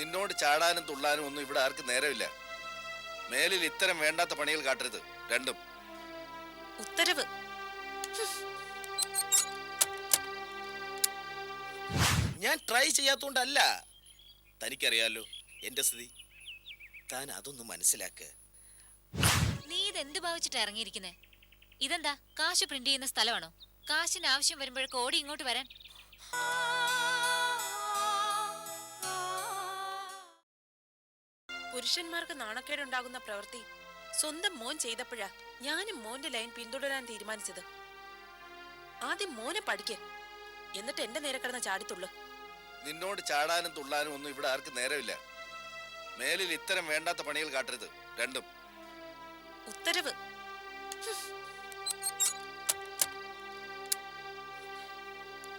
നിന്നോട് ചാടാനും തുള്ളാനും ഒന്നും ഇവിടെ ആർക്കും നേരമില്ല. മേലിൽ ഇത്തരം വേണ്ടാത്ത പണികൾ കാട്ടരുത്. രണ്ടും. ഉത്തരവ്. ഞാൻ ട്രൈ ചെയ്യാത്തോണ്ടല്ല. തനിക്കറിയാലോ എന്റെ സ്ഥിതി. താൻ അതൊന്നും മനസ്സിലാക്ക്. നീ ഇതെന്ത് ഭാവിച്ചിട്ട് ഇറങ്ങിയിരിക്കുന്നേ? ഇതെന്താ? കാശ് പ്രിന്റ് ചെയ്യുന്ന സ്ഥലമാണോ? കാശിന് ആവശ്യം വരുമ്പോഴൊക്കെ ഓടി ഇങ്ങോട്ട് വരാൻ. പുരുഷന്മാർക്ക് നാണക്കേടുണ്ടാകുന്ന പ്രവൃത്തി സ്വന്തം മോൻ ചെയ്തപ്പോഴാ ഞാനും മോന്റെ ലൈൻ പിന്തുടരാൻ തീരുമാനിച്ചത്. ആദ്യം മോനെ പഠിക്ക്. എന്നിട്ട് എന്റെ നേരെ കിടന്ന ചാടിത്തുള്ളു. നിന്നോട് ചാടാനും തുള്ളാനും ഒന്നും ഇവിടെ ആർക്കും നേരമില്ല. മേലിൽ ഇത്തരം വേണ്ടാത്ത പണികൾ കാട്ടരുത്. രണ്ടും. ഉത്തരവ്.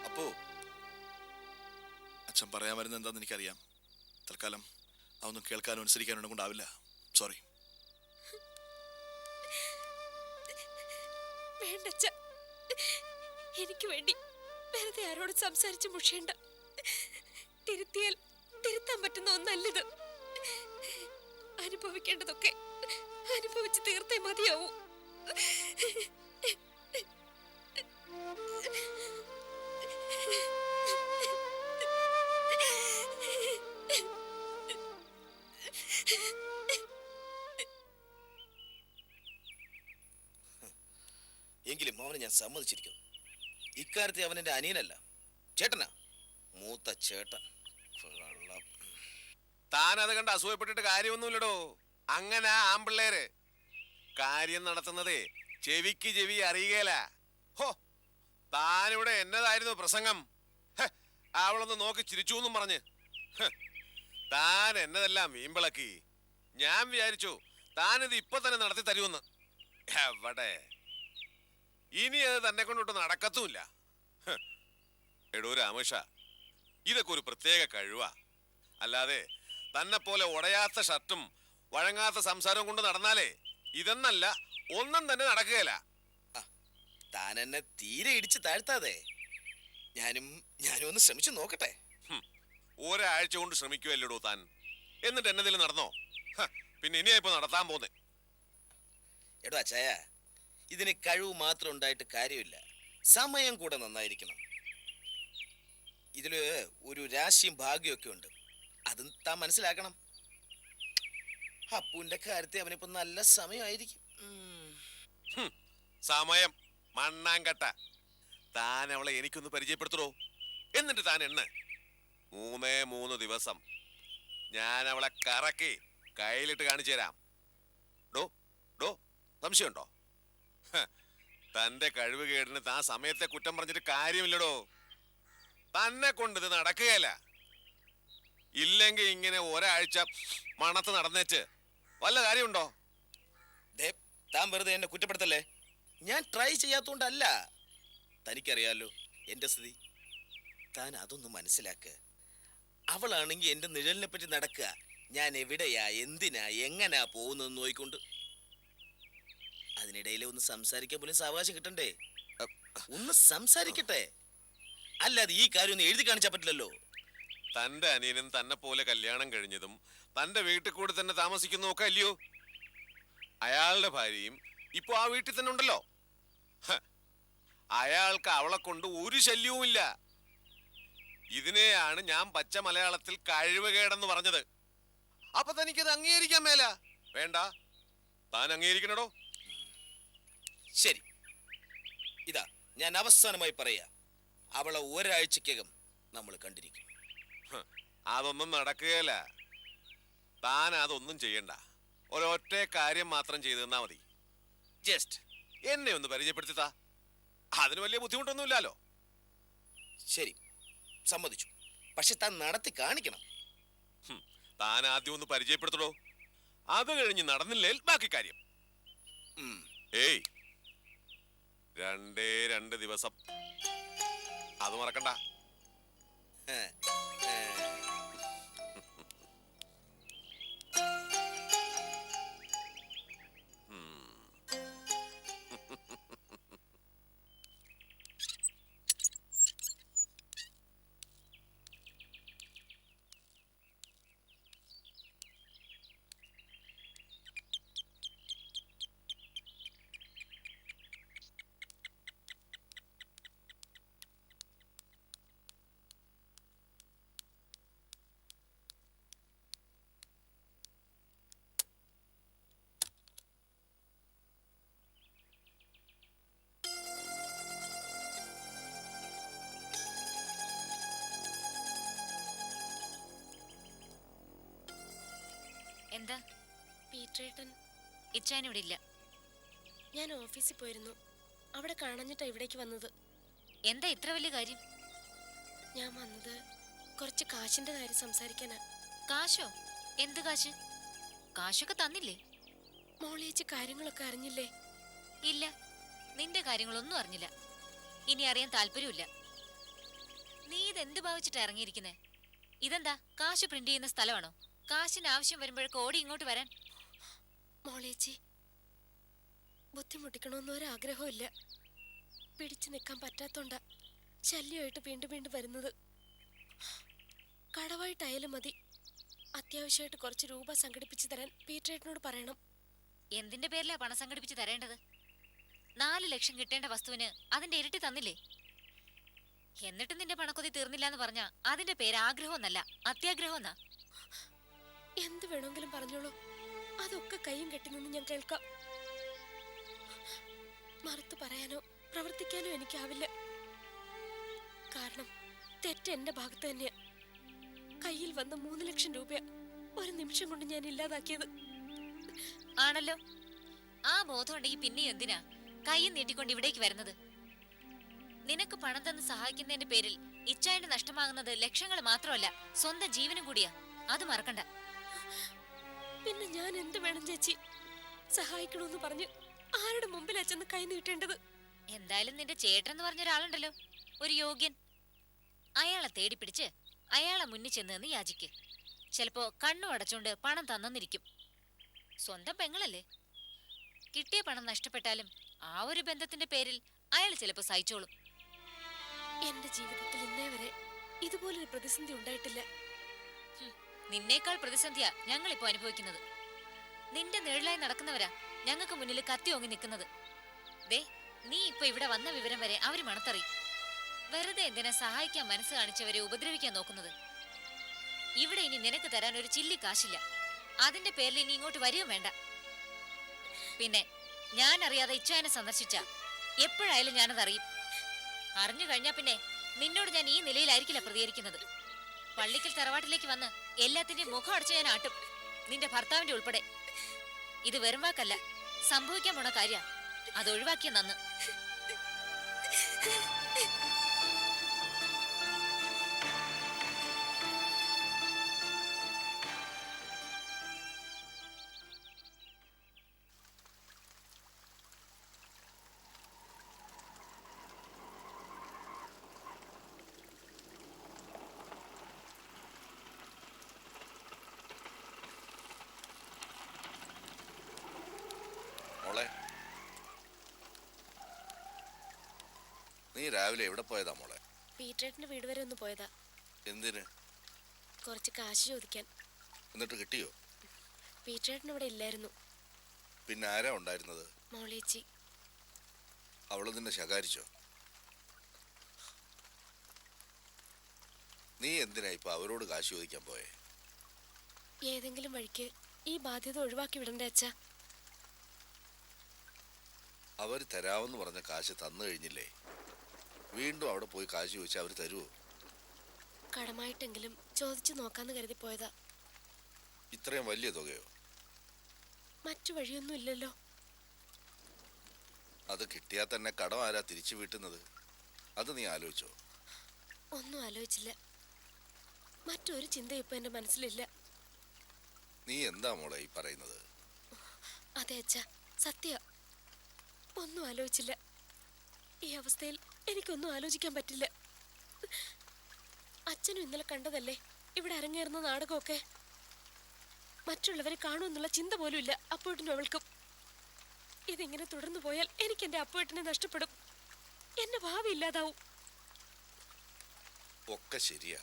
അപ്പോ അച്ഛൻ പറയാൻ വരുന്നത് എന്താണെന്ന് എനിക്കറിയാം. തൽക്കാലം അതൊന്നും കേൾക്കാനും അനുസരിക്കാനും കൊണ്ടാവില്ല. സോറി എനിക്ക് വേണ്ടി വെറുതെ ആരോട് സംസാരിച്ച് മുഷിയണ്ട. തിരുത്തിയാൽ തിരുത്താൻ പറ്റുന്ന ഒന്നല്ലത്. അനുഭവിക്കേണ്ടതൊക്കെ അനുഭവിച്ച് തീർത്തേ മതിയാവൂ. ഞാൻ സമ്മതിച്ചിരിക്കുന്നു. ഇക്കാര്യത്തിൽ അവൻ എന്റെ അനിയനല്ല. ചേട്ടനാ? മൂത്ത ചേട്ടൻ. താൻ അത് കണ്ട് അസൂയപ്പെട്ടിട്ട് കാര്യമൊന്നുമില്ലടോ. അങ്ങനെ ആമ്പിള്ളേര് കാര്യം നടത്തുന്നതേ ചെവിക്ക് ചെവി അറിയുകയില്ല. ഹോ താനിവിടെ എന്നതായിരുന്നു പ്രസംഗം. അവളൊന്ന് നോക്കി ചിരിച്ചു എന്നും പറഞ്ഞ് താൻ എന്നതെല്ലാം വീമ്പിളക്കി. ഞാൻ വിചാരിച്ചു താനിത് ഇപ്പൊ തന്നെ നടത്തി തരുമെന്ന് എവിടെ? ഇനി അത് തന്നെ കൊണ്ടോട്ട് നടക്കത്തുമില്ല. എടോ രാമേഷ ഇതൊക്കെ ഒരു പ്രത്യേക കഴിവാ. അല്ലാതെ തന്നെ പോലെ ഉടയാത്ത ഷർട്ടും വഴങ്ങാത്ത സംസാരവും കൊണ്ട് നടന്നാലേ ഇതെന്നല്ല ഒന്നും തന്നെ നടക്കുകയില്ല. താൻ എന്നെ തീരെ ഇടിച്ച് താഴ്ത്താതെ. ഞാനും ഞാനും ഒന്ന് ശ്രമിച്ചു നോക്കട്ടെ. ഒരാഴ്ച കൊണ്ട് ശ്രമിക്കുമല്ലോടോ താൻ? എന്നിട്ട് എന്നതിൽ നടന്നോ? പിന്നെ ഇനിയാ ഇപ്പൊ നടത്താൻ പോന്നെ. എടോ അച്ചായ ഇതിന് കഴിവ് മാത്രം ഉണ്ടായിട്ട് കാര്യമില്ല. സമയം കൂടെ നന്നായിരിക്കണം. ഇതിൽ ഒരു രാശിയും ഭാഗ്യമൊക്കെ ഉണ്ട്. അതും താൻ മനസ്സിലാക്കണം. അപ്പുവിന്റെ കാര്യത്തിൽ അവനിപ്പോ നല്ല സമയമായിരിക്കും. സമയം മണ്ണാങ്കട്ട. താൻ അവളെ എനിക്കൊന്ന് പരിചയപ്പെടുത്തണോ? എന്നിട്ട് താൻ എണ്ണ മൂന്നേ മൂന്ന് ദിവസം. ഞാൻ അവളെ കറക്കി കയ്യിലിട്ട് കാണിച്ചു തരാം. ഡോ ഡോ സംശയമുണ്ടോ? തന്റെ കഴിവ് കേടിന് താൻ സമയത്തെ കുറ്റം പറഞ്ഞിട്ട് കാര്യമില്ലടോ. തന്നെ കൊണ്ട് ഇത് നടക്കുകയല്ല. ഇല്ലെങ്കിൽ ഇങ്ങനെ ഒരാഴ്ച മണത്ത് നടന്നേച്ച് വല്ല കാര്യമുണ്ടോ? താൻ വെറുതെ എന്നെ കുറ്റപ്പെടുത്തല്ലേ? ഞാൻ ട്രൈ ചെയ്യാത്തോണ്ടല്ല. തനിക്കറിയാലോ എന്റെ സ്ഥിതി. താൻ അതൊന്ന് മനസ്സിലാക്ക്. അവളാണെങ്കിൽ എന്റെ നിഴലിനെ പറ്റി നടക്കുക. ഞാൻ എവിടെയാ എന്തിനാ എങ്ങനാ പോകുന്നതെന്ന് നോയിക്കൊണ്ട് അതിനിടയിൽ ഒന്ന് സംസാരിക്കാൻ പോലും സാവകാശം കിട്ടണ്ടേ? ഒന്ന് സംസാരിക്കട്ടെ. അല്ലാതെ ഈ കാര്യം ഒന്ന് എഴുതി കാണിച്ചാൽ പറ്റില്ലല്ലോ. തന്റെ അനിയനും തന്നെ പോലെ കല്യാണം കഴിഞ്ഞതും തന്റെ വീട്ടിൽ കൂടെ തന്നെ താമസിക്കുന്നതൊക്കെ അല്ലയോ? അയാളുടെ ഭാര്യയും ഇപ്പൊ ആ വീട്ടിൽ തന്നെ ഉണ്ടല്ലോ. അയാൾക്ക് അവളെ കൊണ്ട് ഒരു ശല്യവുമില്ല. ഇതിനെയാണ് ഞാൻ പച്ച മലയാളത്തിൽ കഴിവുകേടെന്ന് പറഞ്ഞത്. അപ്പൊ തനിക്കത് അംഗീകരിക്കാൻ മേല? വേണ്ട. താൻ അംഗീകരിക്കണടോ? ശരി. ഇതാ ഞാൻ അവസാനമായി പറയാ. അവളെ ഒരാഴ്ചക്കകം നമ്മൾ കണ്ടിരിക്കും. അതൊന്നും നടക്കുകയല്ല. താൻ അതൊന്നും ചെയ്യണ്ട. ഒരൊറ്റ കാര്യം മാത്രം ചെയ്തു തന്നാ മതി. ജസ്റ്റ് എന്നെ ഒന്ന് പരിചയപ്പെടുത്തിത്താ. അതിന് വലിയ ബുദ്ധിമുട്ടൊന്നുമില്ലല്ലോ. ശരി. സമ്മതിച്ചു. പക്ഷെ താൻ നടത്തി കാണിക്കണം. താൻ ആദ്യം ഒന്ന് പരിചയപ്പെടുത്തടോ. അത് കഴിഞ്ഞ് നടന്നില്ലേൽ ബാക്കി കാര്യം. ഏയ് രണ്ടേ രണ്ട് ദിവസം. അത് മറക്കണ്ട. എന്താ? പീറ്റേട്ടൻ ഇച്ചാൻ ഇവിടെ ഇല്ല ഞാൻ ഓഫീസിൽ പോയിരുന്നു. അവിടെ കാണഞ്ഞിട്ടാ ഇവിടേക്ക് വന്നത്. എന്താ ഇത്ര വലിയ കാര്യം? ഞാൻ വന്നത് കുറച്ച് കാശിന്റെ കാര്യം സംസാരിക്കാനാ. കാശോ? എന്ത് കാശ്? കാശൊക്കെ തന്നില്ലേ? മോളിയേച്ചി കാര്യങ്ങളൊക്കെ അറിഞ്ഞില്ലേ? ഇല്ല. നിന്റെ കാര്യങ്ങളൊന്നും അറിഞ്ഞില്ല. ഇനി അറിയാൻ താല്പര്യമില്ല നീ ഇതെന്ത് ഭാവിച്ചിട്ട് ഇറങ്ങിയിരിക്കുന്നേ? ഇതെന്താ? കാശ് പ്രിന്റ് ചെയ്യുന്ന സ്ഥലമാണോ? കാശിന് ആവശ്യം വരുമ്പോഴേക്ക് ഓടി ഇങ്ങോട്ട് വരാൻ. മോളേച്ചി ബുദ്ധിമുട്ടിക്കണമെന്ന് ഒരാഗ്രഹമില്ല ഇല്ല പിടിച്ചു നിൽക്കാൻ പറ്റാത്തോണ്ട ശല്യമായിട്ട് വീണ്ടും വീണ്ടും വരുന്നത്. കടവായിട്ടായാലും മതി. അത്യാവശ്യമായിട്ട് കുറച്ച് രൂപ സംഘടിപ്പിച്ചു തരാൻ പീറ്ററേട്ടനോട് പറയണം. എന്തിന്റെ പേരിലാ പണം സംഘടിപ്പിച്ച് തരേണ്ടത്? നാല് ലക്ഷം കിട്ടേണ്ട വസ്തുവിന് അതിന്റെ ഇരട്ടി തന്നില്ലേ? എന്നിട്ടും നിന്റെ പണക്കൊതി തീർന്നില്ല എന്ന് പറഞ്ഞാ അതിന്റെ പേര് ആഗ്രഹമൊന്നല്ല അത്യാഗ്രഹം എന്നാ എന്ത് വേണമെങ്കിലും പറഞ്ഞോളൂ. അതൊക്കെ കൈയും കെട്ടി നിന്ന് ഞാൻ കേൾക്കാം. മറുത്തു പറയാനോ പ്രവർത്തിക്കാനോ എനിക്കാവില്ല. കാരണം തെറ്റ് എന്റെ ഭാഗത്ത് തന്നെയാ. കയ്യിൽ വന്ന മൂന്ന് ലക്ഷം രൂപ ഒരു നിമിഷം കൊണ്ട് ഞാൻ ഇല്ലാതാക്കിയത്. ആണല്ലോ. ആ ബോധം ഉണ്ടെങ്കിൽ പിന്നെ എന്തിനാ? കൈ നീട്ടിക്കൊണ്ട് ഇവിടേക്ക് വരുന്നത്. നിനക്ക് പണം തന്ന് സഹായിക്കുന്നതിന്റെ പേരിൽ ഇച്ചായന്റെ നഷ്ടമാകുന്നത് ലക്ഷങ്ങൾ മാത്രമല്ല സ്വന്തം ജീവനും കൂടിയാ. അത് മറക്കണ്ട. പിന്നെ ഞാൻ എന്ത് വേണം ചേച്ചി? സഹായിക്കണമെന്ന് പറഞ്ഞ് ആരുടെ മുമ്പിലാ ചെന്ന് കൈ നീട്ടേണ്ടത്? എന്തായാലും നിന്റെ ചേട്ടൻ എന്ന് പറഞ്ഞ ഒരാളുണ്ടല്ലോ. ഒരു യോഗ്യൻ. അയാളെ തേടി പിടിച്ച് അയാളെ മുന്നിൽ ചെന്ന് നിന്ന് യാചിക്ക്. ചിലപ്പോ കണ്ണു അടച്ചുകൊണ്ട് പണം തന്നിരിക്കും സ്വന്തം പെങ്ങളല്ലേ? കിട്ടിയ പണം നഷ്ടപ്പെട്ടാലും ആ ഒരു ബന്ധത്തിന്റെ പേരിൽ അയാൾ ചിലപ്പോ സഹിച്ചോളും. എന്റെ ജീവിതത്തിൽ ഇന്നേ വരെ ഇതുപോലൊരു പ്രതിസന്ധി ഉണ്ടായിട്ടില്ല. നിന്നേക്കാൾ പ്രതിസന്ധിയാ ഞങ്ങൾ ഇപ്പോ അനുഭവിക്കുന്നത്. നിന്റെ നിഴലായി നടക്കുന്നവരാ ഞങ്ങൾക്ക് മുന്നിൽ കത്തി ഓങ്ങി നിൽക്കുന്നത്. ദേ നീ ഇപ്പൊ ഇവിടെ വന്ന വിവരം വരെ അവർ മണത്തറി. വെറുതെ എന്തിനാ സഹായിക്കാൻ മനസ്സ് കാണിച്ചവരെ ഉപദ്രവിക്കാൻ നോക്കുന്നത്? ഇവിടെ ഇനി നിനക്ക് തരാൻ ഒരു ചില്ലി കാശില്ല. അതിന്റെ പേരിൽ ഇനി ഇങ്ങോട്ട് വരികയും വേണ്ട. പിന്നെ ഞാൻ അറിയാതെ ഇച്ചായനെ സന്ദർശിച്ച എപ്പോഴായാലും ഞാനത് അറിയും അറിഞ്ഞു കഴിഞ്ഞാ പിന്നെ നിന്നോട് ഞാൻ ഈ നിലയിലായിരിക്കില്ല പ്രതികരിക്കുന്നത്. പള്ളിക്കൽ തറവാട്ടിലേക്ക് വന്ന് എല്ലാത്തിന്റെയും മുഖം അടച്ചു ഞാൻ ആട്ടും. നിന്റെ ഭർത്താവിന്റെ ഉൾപ്പെടെ. ഇത് വെറും വാക്കല്ല സംഭവിക്കാൻ പോണ കാര്യ. അത് ഒഴിവാക്കിയ നന്ന്. നീ രാവിലെ എവിടെ പോയതാ മോളെ? പീറ്ററേട്ടന്റെ വീട് വരെ ഒന്ന് പോയതാ. എന്തിന്? കുറച്ച് കാശ് ചോദിക്കാൻ. എന്നിട്ട് കിട്ടിയോ? പീറ്ററേട്ടൻ ഇവിടെ ഇല്ലായിരുന്നു. പിന്നെ ആരാ ഉണ്ടായിരുന്നത്? മോളേച്ചി. അവൾ നിന്നെ ശകാരിച്ചോ? നീ എന്തിനാ ഇപ്പൊ അവരോട് കാശ് ചോദിക്കാൻ പോയേ? ഏതെങ്കിലും വഴിക്ക് ഈ ബാധ്യത ഒഴിവാക്കി വിടണ്ടേ അച്ഛാ? അവർ തരാമെന്ന് പറഞ്ഞ കാശ് തന്നു കഴിഞ്ഞില്ലേ? വീണ്ടും അവിടെ പോയി കാശ് ചോദിച്ചാൽ അവർ തരുമോ കടമായിട്ടെങ്കിലും ചോദിച്ചു നോക്കാന്ന് കരുതി പോയതാ. ഇത്രയും വലിയ തുകയോ? മറ്റു വഴിയൊന്നും ഇല്ലല്ലോ. അത് കിട്ടിയാൽ തന്നെ കടം ആരാ തിരിച്ചു വീട്ടുന്നത്. അത് നീ ആലോചിച്ചോ. ഒന്നും ആലോചിച്ചില്ല. മറ്റൊരു ചിന്ത ഇപ്പൊ എന്റെ മനസ്സിലില്ല. നീ എന്താ മോളെ ഈ പറയുന്നത്? അതെ അച്ഛാ സത്യ. ഒന്നും ആലോചിച്ചില്ല. ഈ അവസ്ഥയിൽ എനിക്കൊന്നും ആലോചിക്കാൻ പറ്റില്ല. അച്ഛനും ഇന്നലെ കണ്ടതല്ലേ? ഇവിടെ അരങ്ങേറുന്ന നാടകമൊക്കെ. മറ്റുള്ളവരെ കാണുമെന്നുള്ള ചിന്ത പോലും ഇല്ല അപ്പോട്ടിനും അവൾക്കും. ഇതിങ്ങനെ തുടർന്നു പോയാൽ എനിക്ക് എന്റെ അപ്പോട്ടിനെ നഷ്ടപ്പെടും. എന്റെ ഭാവി ഇല്ലാതാവും. ഒക്കെ ശരിയാ.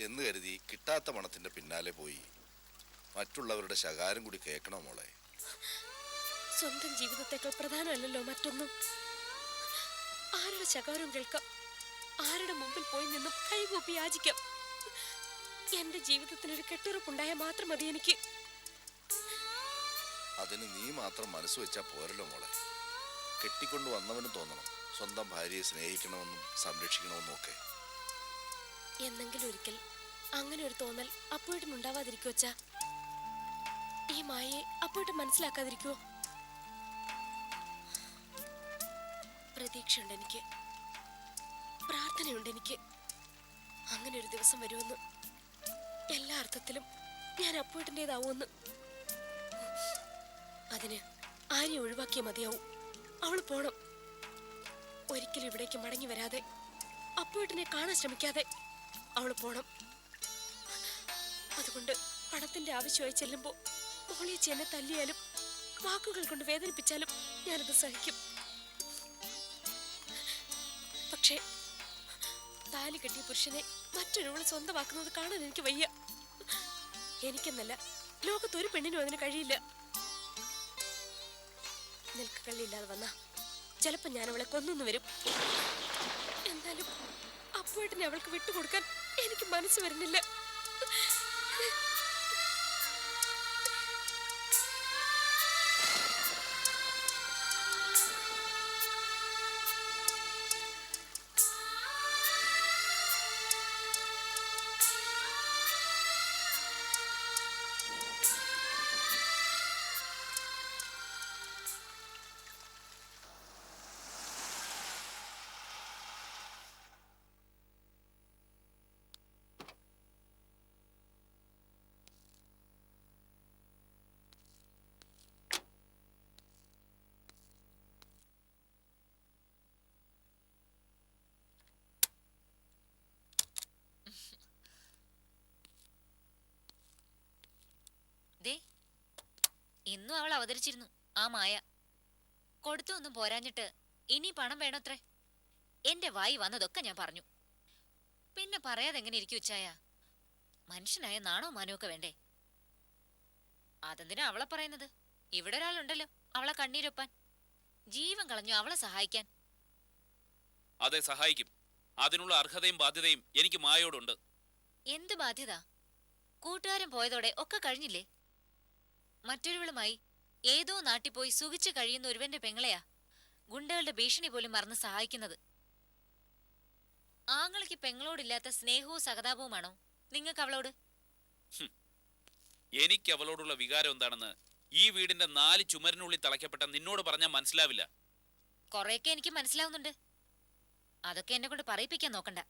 എന്ന് കരുതി കിട്ടാത്ത പണത്തിന്റെ പിന്നാലെ പോയി. മറ്റുള്ളവരുടെ ശകാരം കൂടി കേൾക്കണം മോളെ? സ്വന്തം ജീവിതത്തെക്കാൾ പ്രധാനമല്ലല്ലോ മറ്റൊന്നും. ആരുടെ ശകാരവും കേൾക്കാം? ആരുടെ മുമ്പിൽ പോയി നിന്നും കൈകൂപ്പി യാചിക്കാം? എന്റെ ജീവിതത്തിനൊരു കെട്ടുറപ്പുണ്ടായാൽ മാത്രം മതി എനിക്ക്. അതിന് നീ മാത്രം മനസ്സ് വെച്ചാ പോരല്ലോ മോളെ. കെട്ടിക്കൊണ്ട് വന്നവനും തോന്നണം. സ്വന്തം ഭാര്യയെ സ്നേഹിക്കണമെന്നും സംരക്ഷിക്കണമെന്നും ഒക്കെ. എന്നെങ്കിലും ഒരിക്കൽ അങ്ങനെ ഒരു തോന്നൽ അപ്പോഴും ഉണ്ടാവാതിരിക്കുവച്ചാ ഈ മായയെ അപ്പോഴും മനസ്സിലാക്കാതിരിക്കുവോ? പ്രതീക്ഷയുണ്ട് എനിക്ക്. പ്രാർത്ഥനയുണ്ട് എനിക്ക്. അങ്ങനെ ഒരു ദിവസം വരുമെന്ന് എല്ലാ അർത്ഥത്തിലും ഞാൻ അപ്പോട്ടിന്റെതാവുമെന്ന് അതിന് ആരെയും ഒഴിവാക്കിയാൽ മതിയാവും. അവൾ പോണം. ഒരിക്കലും ഇവിടേക്ക് മടങ്ങി വരാതെ അപ്പോട്ടിനെ കാണാൻ ശ്രമിക്കാതെ അവൾ പോണം. അതുകൊണ്ട് പണത്തിന്റെ ആവശ്യമായി ചെല്ലുമ്പോൾ മോളിയച്ചി എന്നെ തല്ലിയാലും വാക്കുകൾ കൊണ്ട് വേദനിപ്പിച്ചാലും ഞാനത് സഹിക്കും. പക്ഷേ താലി കെട്ടിയ പുരുഷനെ മറ്റൊരുവൾ സ്വന്തമാക്കുന്നത് കാണാൻ എനിക്ക് വയ്യ. എനിക്കെന്നല്ല ലോകത്തൊരു പെണ്ണിനും അതിന് കഴിയില്ല. നിൽക്ക കള്ളിയില്ലാതെ വന്ന ചിലപ്പോ ഞാൻ അവളെ കൊന്നു വരും. എന്നാലും അപ്പോയിട്ടിനെ അവൾക്ക് വിട്ടുകൊടുക്കാൻ എനിക്ക് മനസ്സ് വരുന്നില്ല. ഇന്നും അവൾ അവതരിച്ചിരുന്നു ആ മായ. കൊടുത്തു ഒന്നും പോരാഞ്ഞിട്ട് ഇനി പണം വേണത്രേ? എന്റെ വായി വന്നതൊക്കെ ഞാൻ പറഞ്ഞു. പിന്നെ പറയാതെ എങ്ങനെ ഇരിക്കും ഉച്ചായ? മനുഷ്യനായ നാണോ മാനോ ഒക്കെ വേണ്ടേ? അതെന്തിനാ അവളെ പറയുന്നത്? ഇവിടെ ഒരാളുണ്ടല്ലോ അവളെ കണ്ണീരൊപ്പാൻ. ജീവൻ കളഞ്ഞു അവളെ സഹായിക്കാൻ. അതെ സഹായിക്കും. അതിനുള്ള അർഹതയും ബാധ്യതയും എനിക്ക് മായോടുണ്ട്. എന്ത് ബാധ്യത? കൂട്ടുകാരൻ പോയതോടെ ഒക്കെ കഴിഞ്ഞില്ലേ? മറ്റൊരുവളുമായി ഏതോ നാട്ടിൽ പോയി സുഖിച്ചു കഴിയുന്ന ഒരുവന്റെ പെങ്ങളെയാ. ഗുണ്ടകളുടെ ഭീഷണി പോലും മറന്ന് സഹായിക്കുന്നത്. ആങ്ങളയ്ക്ക് പെങ്ങളോടില്ലാത്ത സ്നേഹവും സഹതാപവുമാണോ നിങ്ങൾക്ക് അവളോട്? എനിക്ക് അവളോടുള്ള വികാരം എന്താണെന്ന് ഈ വീടിന്റെ നാല് ചുമരിനുള്ളിൽ തളയ്ക്കപ്പെട്ട നിന്നോട് പറഞ്ഞാൽ മനസ്സിലാവില്ല. കൊറേയൊക്കെ എനിക്ക് മനസ്സിലാവുന്നുണ്ട്. അതൊക്കെ എന്നെ കൊണ്ട് പറയിപ്പിക്കാൻ നോക്കണ്ട.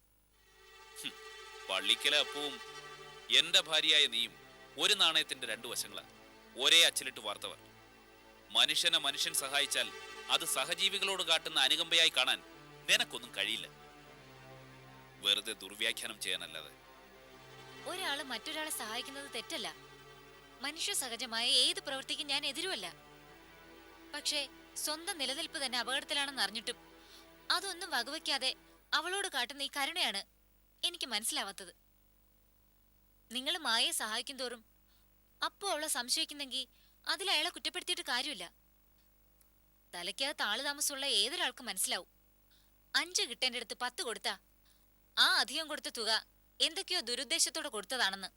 പള്ളിക്കല അപ്പവും എന്റെ ഭാര്യയായ നീയും ഒരു നാണയത്തിന്റെ രണ്ടു വശങ്ങളാ. ഒരേ അച്ചിലിട്ട് വാർത്തവർ. മനുഷ്യനെ മനുഷ്യൻ സഹായിച്ചാൽ അത് സഹജീവികളോട് കാട്ടുന്ന അനുകമ്പയായി കാണാൻ നിനക്കൊന്നും കഴിയില്ല. വെറുതെ ദുർവ്യാഖ്യാനം ചെയ്യാനല്ലാതെ. ഒരാൾ മറ്റൊരാളെ സഹായിക്കുന്നത് തെറ്റല്ല. മനുഷ്യ സഹജമായ ഏത് പ്രവൃത്തിക്കും ഞാൻ എതിരുമല്ല പക്ഷേ സ്വന്തം നിലനിൽപ്പ് തന്നെ അപകടത്തിലാണെന്ന് അറിഞ്ഞിട്ടും അതൊന്നും വകവയ്ക്കാതെ അവളോട് കാട്ടുന്ന ഈ കരുണയാണ് എനിക്ക് മനസ്സിലാവാത്തത്. നിങ്ങൾ മായയെ സഹായിക്കും തോറും അപ്പോ അവളെ സംശയിക്കുന്നെങ്കിൽ അതിൽ അയാളെ കുറ്റപ്പെടുത്തിയിട്ട് കാര്യമില്ല. തലയ്ക്കകത്ത് ആൾ താമസമുള്ള ഏതൊരാൾക്കും മനസ്സിലാവും? അഞ്ച് കിട്ടേന്റെ അടുത്ത് പത്ത് കൊടുത്താ ആ അധികം കൊടുത്ത തുക എന്തൊക്കെയോ ദുരുദ്ദേശത്തോടെ കൊടുത്തതാണെന്ന്.